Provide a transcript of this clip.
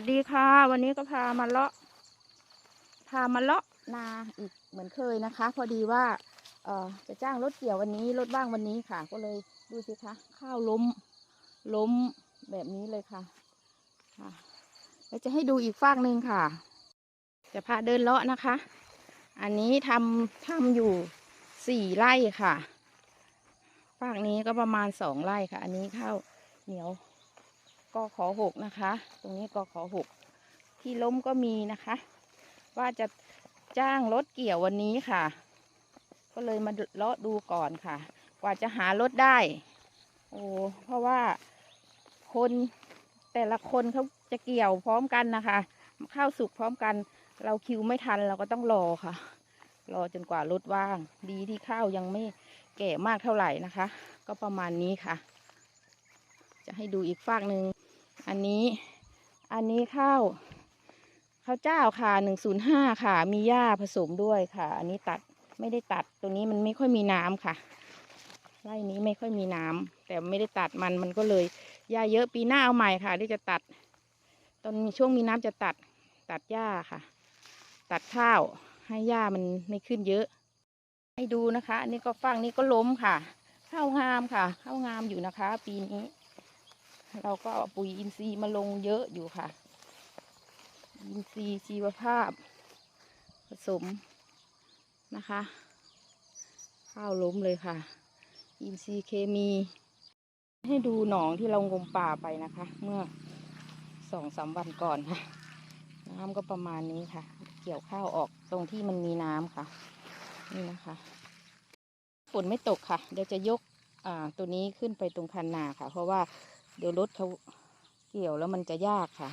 วัสดีค่ะ วันนี้ก็พามาเลาะ พามาเลาะนาอีกเหมือนเคยนะคะ พอดีว่า เอ่อจะจ้างรถเกี่ยววันนี้รถว่างวันนี้ค่ะ ก็เลยดูสิคะข้าวล้มล้มแบบนี้เลยค่ะค่ะแล้วจะให้ดูอีกฟากหนึ่งค่ะ จะพาเดินเลาะนะคะ อันนี้ทำทำอยู่สี่ไร่ค่ะฟากนี้ก็ประมาณสองไร่ค่ะ อันนี้ข้าวเหนียว ก็ขอหกนะคะ ตรงนี้ก็ขอหกที่ล้มก็มีนะคะ ว่าจะจ้างรถเกี่ยววันนี้ค่ะ ก็เลยมาเลาะดูก่อนค่ะ กว่าจะหารถได้ โอ้เพราะว่าคนแต่ละคนเขาจะเกี่ยวพร้อมกันนะคะข้าวสุกพร้อมกัน เราคิวไม่ทันเราก็ต้องรอค่ะ รอจนกว่ารถว่าง ดีที่ข้าวยังไม่แก่มากเท่าไหร่นะคะ ก็ประมาณนี้ค่ะ จะให้ดูอีกฟากหนึ่งอันนี้อันนี้ข้าวข้าวเจ้าค่ะหนึ่งศูนย์ห้าค่ะ มีหญ้าผสมด้วยค่ะ อันนี้ตัดไม่ได้ตัดตรงนี้มันไม่ค่อยมีน้ำค่ะไร่นี้ไม่ค่อยมีน้ำแต่ไม่ได้ตัดมันมันก็เลยหญ้าเยอะปีหน้าเอาใหม่ค่ะที่จะตัด ตอนช่วงมีน้ำจะตัดตัดหญ้าค่ะ ตัดข้าวให้หญ้ามันไม่ขึ้นเยอะ ให้ดูนะคะ อันนี้ก็ฟังนี้ก็ล้มค่ะ ข้าวงามค่ะ ข้าวงามอยู่นะคะ ปีนี้ เราก็เอาปุ๋ยอินทรีย์มาลงเยอะอยู่ค่ะ อินทรีย์ชีวภาพ ผสมนะคะ ข้าวล้มเลยค่ะ อินทรีย์เคมี ให้ดูหนองที่เรางมป่าไปนะคะ เมื่อสองสามวันก่อนค่ะน้ำก็ประมาณนี้ค่ะ เกี่ยวข้าวออกตรงที่มันมีน้ำค่ะ นี่นะคะฝนไม่ตกค่ะ เดี๋ยวจะยกตัวนี้ขึ้นไปตรงคันนาค่ะ เพราะว่า เดี๋ยวรถเขาเกี่ยวแล้วมันจะยากค่ะ